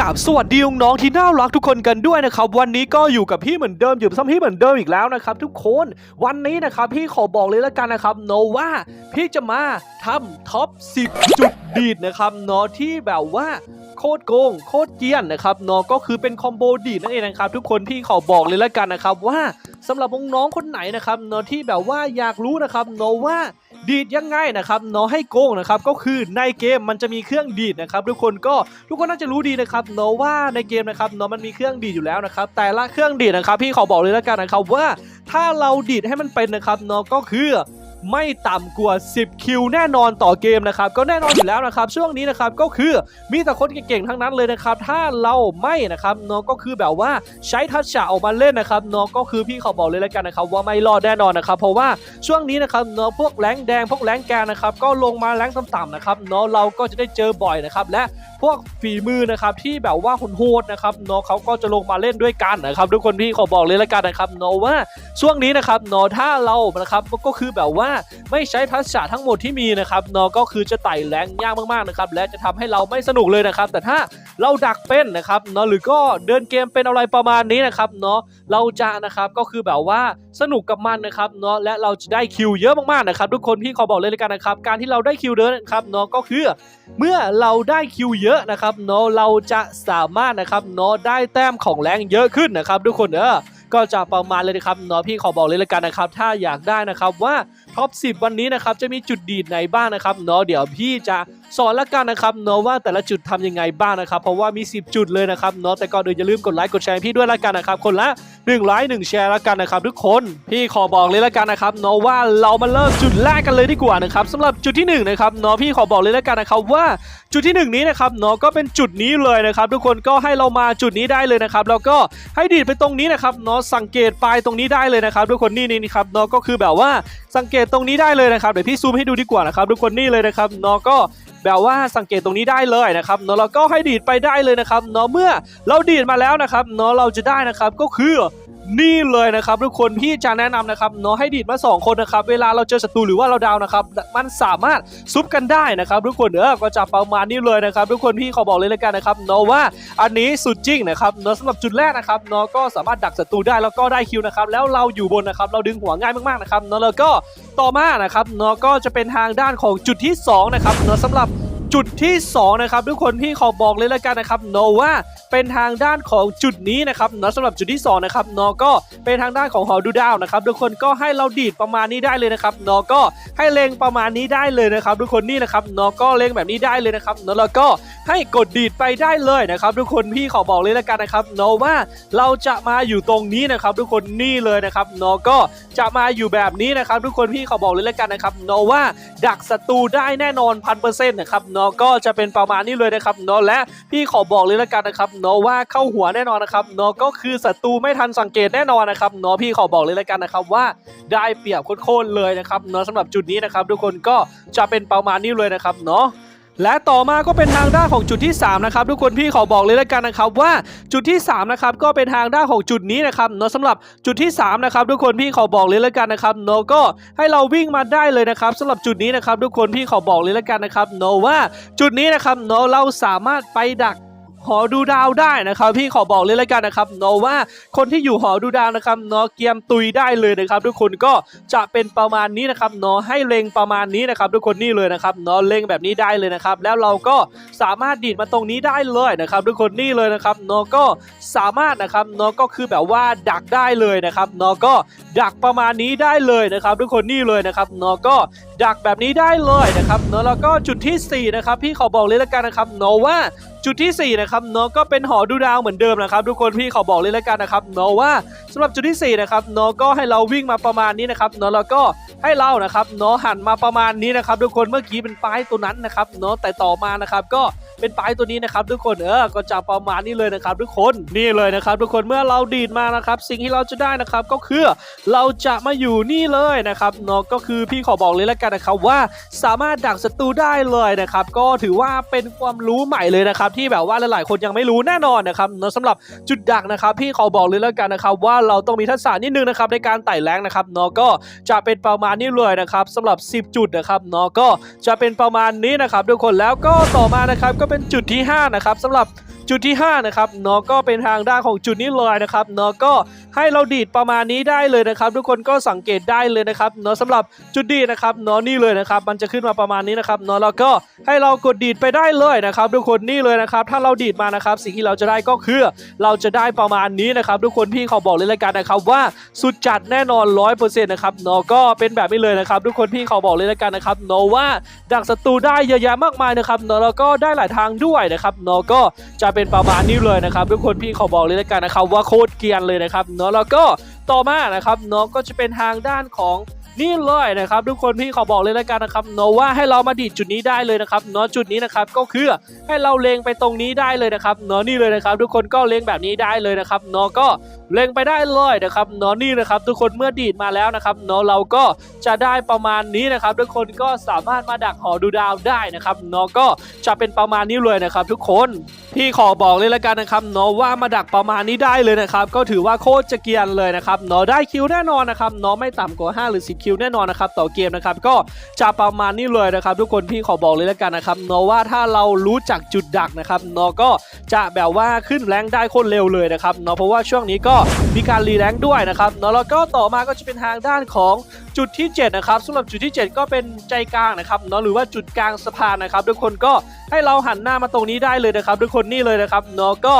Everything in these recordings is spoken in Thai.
กับสวัสดีน้องที่น่ารักทุกคนกันด้วยนะครับ วันนี้ก็อยู่กับพี่เหมือนเดิมอยู่กับซ้ำพี่เหมือนเดิมอีกแล้วนะครับ ทุกคนวันนี้นะครับพี่ขอบอกเลยแล้วกันนะครับโนว่าพี่จะมาทำท็อป 10 จุดดีดนะครับเนาะที่แบบว่าโคตรโกงโคตรเกรียนนะครับเนาะก็คือเป็นคอมโบดีดนั่นเองนะครับ ทุกคนพี่ขอบอกเลยแล้วกันนะครับว่าสำหรับน้องๆคนไหนนะครับเนาะที่แบบว่าอยากรู้นะครับเนาะว่า ดีดยังไงนะครับเนาะให้โกงนะครับก็คือในเกมมันจะมีเครื่องดีดนะครับทุกคนก็ทุกคนน่าจะรู้ดีนะครับเนาะว่าในเกมนะครับเนาะมันมีเครื่องดีดอยู่แล้วนะครับแต่ละเครื่องดีดนะครับพี่ขอบอกเลยแล้วกันนะครับว่าถ้าเราดีดให้มันเป็นนะครับเนาะก็คือ ไม่ต่ำกว่า 10 คิวแน่นอนต่อเกมนะครับ ก็แน่นอนอยู่แล้วนะครับ ช่วงนี้นะครับก็คือมีแต่คนเก่งๆทั้งนั้นเลยนะครับ ถ้าเราไม่นะครับเนาะก็คือแบบว่าใช้ทัชฉะออกมาเล่นนะครับเนาะก็คือพี่ขอบอกเลยแล้วกันนะครับ ว่าไม่รอดแน่นอนนะครับ เพราะว่าช่วงนี้นะครับเนาะพวกแรงแดงพวกแรงแกนนะครับก็ลงมาแรงต่ำๆนะครับเนาะเราก็จะได้เจอบ่อยนะครับและ พวกฝีมือนะครับที่แบบว่าโหดนะครับเนาะเขาก็จะลงมาเล่นด้วยกันนะครับทุกคนพี่ขอบอกเลยละกันนะครับเนาะว่าช่วงนี้นะครับเนาะถ้าเรานะครับก็คือแบบว่าไม่ใช้ทักษะทั้งหมดที่มีนะครับเนาะก็คือจะไต่แรงยากมากๆนะครับและจะทำให้เราไม่สนุกเลยนะครับ แต่ถ้าเราดักเป็นนะครับเนาะหรือก็เดินเกมเป็นอะไรประมาณนี้นะครับเนาะเราจะนะครับก็คือแบบว่า สนุกกับมันนะครับเนาะและเราจะได้คิวเยอะมากๆนะครับทุกคนพี่ขอบอกเลยเลยกันนะครับการที่เราได้คิวเยอะนะครับเนาะก็คือ เมื่อเราได้คิวเยอะนะครับเนาะเราจะสามารถนะครับเนาะได้แต้มของแรงเยอะขึ้นนะครับ ทุกคนเออก็จะประมาณเลยนะครับเนาะพี่ขอบอกเลยเลยกันนะครับ ถ้าอยากได้นะครับว่าท็อป10 วันนี้นะครับจะมีจุดดีดไหนบ้างนะครับเนาะเดี๋ยวพี่จะ สอนละกันนะครับเนาะว่าแต่ละจุดทำยังไงบ้างนะครับ เพราะว่ามี 10 จุดเลยนะครับเนาะแต่ก่อนอื่นอย่าลืมกดไลค์กดแชร์พี่ด้วยละกันนะครับ คนละ1ไลค์1แชร์ละกันนะครับ ทุกคนพี่ขอบอกเลยละกันนะครับเนาะว่าเรามาเริ่มจุดแรกกันเลยดีกว่านะครับสำหรับจุดที่1นะครับเนาะพี่ขอบอกเลยละกันนะครับว่าจุดที่ 1 นี้นะครับเนาะก็เป็นจุดนี้เลยนะครับ ทุกคนก็ให้เรามาจุดนี้ได้เลยนะครับแล้วก็ให้ดีดไปตรงนี้นะครับเนาะสังเกตปลายตรงนี้ได้เลยนะครับ ทุกคนนี่นี่นี่ครับเนาะก็คือแบบว่าสังเกตตรงนี้ได้เลยนะครับเดี๋ยวพี่ซูมให้ดูดีกว่านะครับทุกคนนี่เลยนะครับเนาะก็แบบว่าสังเกตตรงนี้ได้เลยนะครับเนาะเราก็ให้ดีดไปได้เลยนะครับเนาะเมื่อเราดีดมาแล้วนะครับเนาะเราจะได้นะครับก็คือ นี่เลยนะครับทุกคนพี่จะแนะนำนะครับเนาะให้ดีดมา 2 คนนะครับเวลาเราเจอศัตรูหรือว่าเราดาวนะครับมันสามารถซุปกันได้นะครับทุกคนเออก็จะประมาณนี้เลยนะครับทุกคนพี่ขอบอกเลยเลยกันนะครับเนาะว่าอันนี้สุดจริงนะครับเนาะสำหรับจุดแรกนะครับเนาะก็สามารถดักศัตรูได้แล้วก็ได้คิวนะครับแล้วเราอยู่บนนะครับเราดึงหัวง่ายมากๆนะครับเนาะแล้วก็ต่อมานะครับเนาะก็จะเป็นทางด้านของจุดที่สองนะครับเนาะสำหรับจุดที่2นะครับทุกคนพี่ขอบอกเลยแล้วกันนะครับโนว่า เป็นทางด้านของจุดนี้นะครับเนาะสำหรับจุดที่2นะครับเนาะก็เป็นทางด้านของหอดูดาวนะครับทุกคนก็ให้เราดีดประมาณนี้ได้เลยนะครับเนาะก็ให้เล็งประมาณนี้ได้เลยนะครับ ทุกคนนี่นะครับเนาะก็เล็งแบบนี้ได้เลยนะครับเนาะแล้วก็ให้กดดีดไปได้เลยนะครับทุกคนพี่ขอบอกเลยแล้วกันนะครับเนาะว่าเราจะมาอยู่ตรงนี้นะครับ ทุกคนนี่เลยนะครับเนาะก็จะมาอยู่แบบนี้นะครับ ทุกคนพี่ขอบอกเลยแล้วกันนะครับเนาะว่าดักศัตรูได้แน่นอนพันเปอร์เซ็นต์นะครับเนาะก็จะเป็นประมาณนี้เลยนะครับเนาะและพี่ขอบอกเลยแล้วกันนะครับเนาะว่าเข้าหัวแน่นอนนะครับเนาะก็คือศัตรูไม่ทันสังเกตแน่นอนนะครับเนาะพี่ขอบอกเลยแล้วกันนะครับว่าได้เปรียบโคตรเลยนะครับเนาะสำหรับจุดนี้นะครับทุกคนก็จะเป็นประมาณนี้เลยนะครับเนาะและต่อมาก็เป็นทางด้านของจุดที่3นะครับทุกคนพี่ขอบอกเลยแล้วกันนะครับว่าจุดที่3นะครับก็เป็นทางด้านของจุดนี้นะครับเนาะสำหรับจุดที่3นะครับทุกคนพี่ขอบอกเลยแล้วกันนะครับเนาะก็ให้เราวิ่งมาได้เลยนะครับสำหรับจุดนี้นะครับทุกคนพี่ขอบอกเลยแล้วกันนะครับเนาะว่าจุดนี้นะครับเนาะเราสามารถไปดัก หอดูดาวได้นะครับ พี่ขอบอกเลยแล้วกันนะครับเนาะว่าคนที่อยู่หอดูดาวนะครับเนาะเกียมตุยได้เลยนะครับ ทุกคนก็จะเป็นประมาณนี้นะครับเนาะให้เล็งประมาณนี้นะครับ ทุกคนนี่เลยนะครับเนาะเล็งแบบนี้ได้เลยนะครับ แล้วเราก็สามารถดีดมาตรงนี้ได้เลยนะครับ ทุกคนนี่เลยนะครับเนาะก็สามารถนะครับเนาะก็คือแบบว่าดักได้เลยนะครับเนาะก็ดักประมาณนี้ได้เลยนะครับ ทุกคนนี่เลยนะครับเนาะก็ ดักแบบนี้ได้เลยนะครับเนาะแล้วก็จุดที่สี่นะครับ พี่ขอบอกเลยแล้วกันนะครับเนาะว่าจุดที่ 4 นะครับเนาะก็เป็นหอดูดาวเหมือนเดิมนะครับ ทุกคนพี่ขอบอกเลยแล้วกันนะครับเนาะว่าสำหรับจุดที่ 4 นะครับเนาะก็ให้เราวิ่งมาประมาณนี้นะครับเนาะแล้วก็ให้เรานะครับเนาะหันมาประมาณนี้นะครับ ทุกคนเมื่อกี้เป็นป้ายตัวนั้นนะครับเนาะแต่ต่อมานะครับก็ เป็นป้ายตัวนี้นะครับทุกคนเออก็จะประมาณนี้เลยนะครับทุกคนนี่เลยนะครับทุกคนเมื่อเราดีดมานะครับสิ่งที่เราจะได้นะครับก็คือเราจะมาอยู่นี่เลยนะครับเนาะก็คือพี่ขอบอกเลยแล้วกันนะครับว่าสามารถดักศัตรูได้เลยนะครับก็ถือว่าเป็นความรู้ใหม่เลยนะครับที่แบบว่าหลายๆ คนยังไม่รู้แน่นอนนะครับเนาะสำหรับจุดดักนะครับพี่ขอบอกเลยแล้วกันนะครับว่าเราต้องมีทักษะนิดนึงนะครับในการไต่แรงนะครับเนาะก็จะเป็นประมาณนี้เลยนะครับสำหรับ 10 จุดนะครับเนาะก็จะเป็นประมาณนี้นะครับทุกคนแล้วก็ต่อมานะครับก็เป็นจุดที่ห้านะครับสำหรับ จุดที่ 5 นะครับเนาะก็เป็นทางด้านของจุดนี้เลยนะครับเนาะก็ให้เราดีดประมาณนี้ได้เลยนะครับ ทุกคนก็สังเกตได้เลยนะครับเนาะสำหรับจุดดีนะครับเนาะนี่เลยนะครับ มันจะขึ้นมาประมาณนี้นะครับเนาะแล้วก็ให้เรากดดีดไปได้เลยนะครับ ทุกคนนี่เลยนะครับ ถ้าเราดีดมานะครับ สิ่งที่เราจะได้ก็คือเราจะได้ประมาณนี้นะครับ ทุกคนพี่เขาบอกเลยละกันนะครับว่าสุดจัดแน่นอนร้อยเปอร์เซ็นต์นะครับเนาะก็เป็นแบบนี้เลยนะครับ ทุกคนพี่เขาบอกเลยละกันนะครับเนาะว่าดักศัตรูได้เยอะแยะมากมายนะครับเนาะแล้วก็ได้หลายทางด้วยนะครับเนาะก็จะเป็นประมาณนี้เลยนะครับทุกคนพี่ขอบอกเลยแล้วกันนะครับว่าโคตรเกียนเลยนะครับเนาะแล้วก็ต่อมานะครับเนาะก็จะเป็นทางด้านของ นี่เลยนะครับทุกคนพี่ขอบอกเลยแล้วกันนะครับเนาะว่าให้เรามาดีดจุดนี้ได้เลยนะครับเนาะจุดนี้นะครับก็คือให้เราเลงไปตรงนี้ได้เลยนะครับเนาะนี่เลยนะครับ ทุกคนก็เลงแบบนี้ได้เลยนะครับเนาะก็เล็งไปได้เลยนะครับเนาะนี่นะครับ ทุกคนเมื่อดีดมาแล้วนะครับเนาะเราก็จะได้ประมาณนี้นะครับ ทุกคนก็สามารถมาดักหอดูดาวได้นะครับเนาะก็จะเป็นประมาณนี้เลยนะครับ ทุกคนพี่ขอบอกเลยแล้วกันนะครับเนาะว่ามาดักประมาณนี้ได้เลยนะครับ ก็ถือว่าโคตรจะเกียนเลยนะครับเนาะได้คิวแน่นอนนะครับเนาะไม่ต่ำกว่า 5 หรือ10คิวแน่นอนนะครับต่อเกมนะครับก็จะประมาณนี้เลยนะครับ ทุกคนพี่ขอบอกเลยแล้วกันนะครับเนาะว่าถ้าเรารู้จักจุดดักนะครับเนาะก็จะแบบว่าขึ้นแรงได้โคตรเร็วเลยนะครับเนาะเพราะว่าช่วงนี้ก็มีการรีแรงด้วยนะครับเนาะแล้วก็ต่อมาก็จะเป็นทางด้านของ จุดที่7นะครับสำหรับจุดที่ 7 ก็เป็นใจกลางนะครับเนาะหรือว่าจุดกลางสะพานนะครับทุกคนก็ให้เราหันหน้ามาตรงนี้ได้เลยนะครับทุกคนนี่เลยนะครับเนาะก็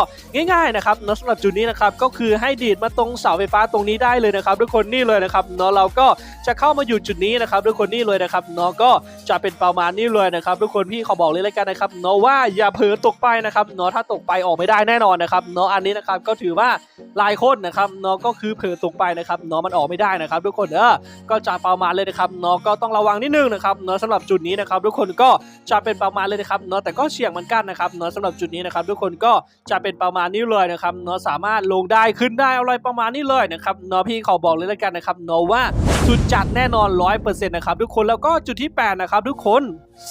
ง่ายๆนะครับเนาะสำหรับจุดนี้นะครับก็คือให้ดีดมาตรงเสาไฟฟ้าตรงนี้ได้เลยนะครับทุกคนนี่เลยนะครับเนาะเราก็จะเข้ามาอยู่จุดนี้นะครับทุกคนนี่เลยนะครับเนาะก็จะเป็นประมาณนี้เลยนะครับทุกคนพี่ขอบอกเลยแล้วกันนะครับเนาะว่าอย่าเผลอตกไปนะครับเนาะถ้าตกไปออกไม่ได้แน่นอนนะครับเนาะอันนี้นะครับก็ถือว่าลายคนนะครับเนาะก็คือเผลอตกไปนะครับเนาะมันออกไม่ได้นะครับ ทุกคนเออก็จะประมาณเลยนะครับเนาะก็ต้องระวังนิดนึงนะครับเนาะสำหรับจุดนี้นะครับทุกคนก็จะเป็นประมาณเลยนะครับเนาะแต่ก็เสี่ยงเหมือนกันนะครับเนาะสำหรับจุดนี้นะครับทุกคนก็จะเป็นประมาณนี้เลยนะครับเนาะสามารถลงได้ขึ้นได้อะไรประมาณนี้เลยนะครับเนาะพี่ขอบอกเลยแล้วกันนะครับเนาะว่าสุดจัดแน่นอนร้อยเปอร์เซ็นต์นะครับทุกคนแล้วก็จุดที่แปดนะครับทุกคน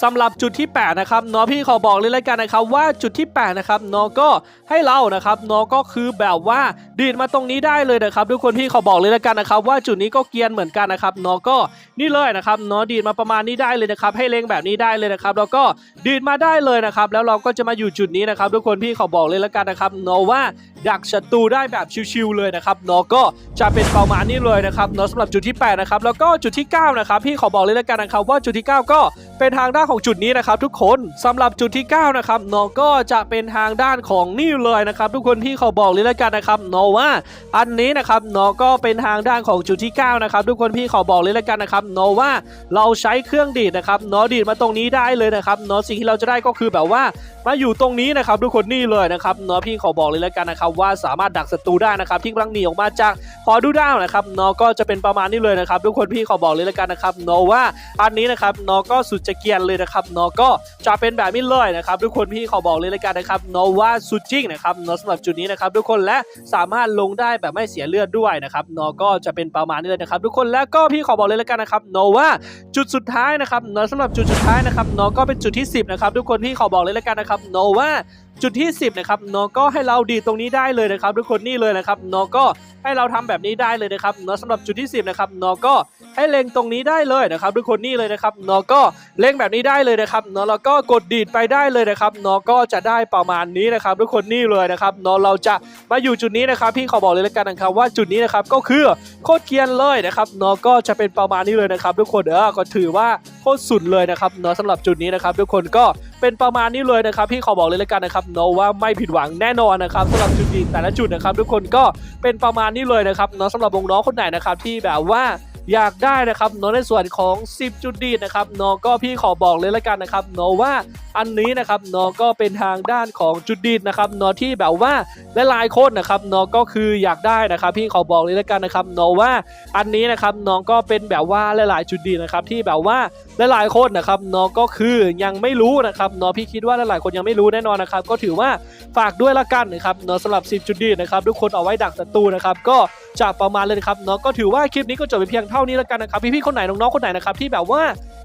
สำหรับจุดที่แปดนะครับเนาะพี่ขอบอกเลยแล้วกันนะครับว่าจุดที่แปดนะครับเนาะก็ให้เรานะครับเนาะก็คือแบบว่าดีดมาตรงนี้ได้เลยนะครับทุกคนพี่ขอบอกเลยแล้วกันนะครับว่าจุดนี้ก็เกียนเหมือนกันนะครับเนาะก็นี่เลยนะครับเนาะดีดมาประมาณนี้ได้เลยนะครับให้เล็งแบบนี้ได้เลยนะครับแล้วก็ดีดมาได้เลยนะครับแล้วเราก็จะมาอยู่จุดนี้นะครับทุกคนพี่ขอบอกเลยแล้วกันนะครับเนาะว่าดักศัตรูได้แบบชิวๆเลยนะครับเนาะก็จะเป็นประมาณนี้เลยนะครับเนาะสำหรับจุดที่8นะครับแล้วก็จุดที่9นะครับพี่ขอบอกเลยแล้วกันนะครับว่าจุดที่ 9 ก็ เป็นทางด้านของจุดนี้นะครับทุกคนสำหรับจุดที่9นะครับเนาะก็จะเป็นทางด้านของนี่เลยนะครับทุกคนพี่ขอบอกเลยแล้วกันนะครับเนาะว่า อันนี้นะครับเนาะก็เป็นทางด้านของจุดที่9นะครับทุกคนพี่ขอบอกเลยแล้วกันนะครับเนาะว่าเราใช้เครื่องดีดนะครับเนาะดีดมาตรงนี้ได้เลยนะครับเนาะสิ่งที่เราจะได้ก็คือแบบว่ามาอยู่ตรงนี้นะครับทุกคนนี่เลยนะครับเนาะพี่ขอบอกเลยแล้วกันนะครับว่าสามารถดักศัตรูได้นะครับที่กำลังหนีออกมาจากหอดูด้าวนะครับเนาะก็จะเป็นประมาณนี้เลยนะครับทุกคนพี่ขอบอกเลยแล้วกันนะครับเนาะว่าอันนี้นะครับเนาะก็สุดจะเกียนเลยนะครับเนาะก็จะเป็นแบบนี้เลยนะครับทุกคนพี่ขอบอกเลยละกันนะครับเนาะว่าสุดจริงนะครับเนาะสำหรับจุดนี้นะครับทุกคนและสามารถลงได้แบบไม่เสียเลือดด้วยนะครับเนาะก็จะเป็นประมาณนี้เลยนะครับ ทุกคนและก็พี่ขอบอกเลยละกันนะครับเนาะว่าจุดสุดท้ายนะครับเนาะสำหรับจุดสุดท้ายนะครับเนาะก็เป็นจุดที่ 10นะครับทุกคนพี่ขอบอกเลยละกันนะครับเนาะว่า จุดที่ 10นะครับเนาะก็ให้เราดีตรงนี้ได้เลยนะครับ ทุกคนนี่เลยนะครับเนาะก็ให้เราทำแบบนี้ได้เลยนะครับเนาะสำหรับจุดที่ 10นะครับเนาะก็ให้เล็งตรงนี้ได้เลยนะครับทุกคนนี่เลยนะครับเนาะก็เล็งแบบนี้ได้เลยนะครับเนาะแล้วก็กดดีดไปได้เลยนะครับเนาะก็จะได้ประมาณนี้นะครับ ทุกคนนี่เลยนะครับเนาะเราจะมาอยู่จุดนี้นะครับ พี่ขอบอกเลยแล้วกันนะครับว่าจุดนี้นะครับก็คือโคตรเกียนเลยนะครับเนาะก็จะเป็นประมาณนี้เลยนะครับ ทุกคนเออก็ถือว่าโคตรสุดเลยนะครับเนาะสำหรับจุดนี้นะครับ ทุกคนก็ เป็นประมาณนี้เลยนะครับพี่ขอบอกเลยแล้วกันนะครับเนาะว่าไม่ผิดหวังแน่นอนนะครับสำหรับจุดดีแต่ละจุดนะครับ ทุกคนก็เป็นประมาณนี้เลยนะครับเนาะสำหรับวงน้องคนไหนนะครับที่แบบว่า อยากได้นะครับเนาะในส่วนของ 10 จุดดีนะครับเนาะก็พี่ขอบอกเลยล้วกันนะครับเนาะว่าอันนี้นะครับเนาะก็เป็นทางด้านของจุดดีนะครับเนาะที่แบบว่าหลายๆคนนะครับเนาะก็คืออยากได้นะครับพี่ขอบอกเลยล้วกันนะครับเนาะว่าอันนี้นะครับน้องก็เป็นแบบว่าหลายๆ จุดดีนะครับที่แบบว่าหลายๆคนนะครับเนาะก็คือยังไม่รู้นะครับเนาะพี่คิดว่าหลายๆคนยังไม่รู้แน่นอนนะครับก็ถือว่าฝากด้วยละกันนะครับเนาะสำหรับ 10 จุดดีนะครับทุกคนเอาไว้ดักศัตรูนะครับก็จะประมาณเลยนะครับเนาะก็ถือว่าคลิปนี้ก็จบไปเพียงเท่านี้แล้วกันนะครับพี่ๆคนไหนน้องๆคนไหนนะครับที่แบบว่า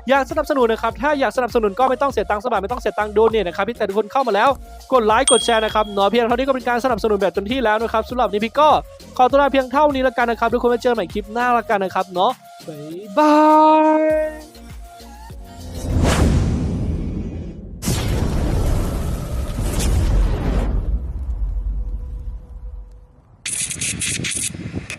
อยากสนับสนุนนะครับถ้าอยากสนับสนุนก็ไม่ต้องเสียตังค์สมัครไม่ต้องเสียตังค์โดนเนี่ยนะครับพี่แต่ทุกคนเข้ามาแล้วกดไลค์กดแชร์นะครับเนาะเพียงเท่านี้ก็เป็นการสนับสนุนแบบเต็มที่แล้วนะครับสำหรับนี้พี่ก็ขอตัวลาเพียงเท่านี้แล้วกันนะครับทุกคนไว้เจอใหม่คลิปหน้าแล้วกันนะครับเนาะบ๊ายบาย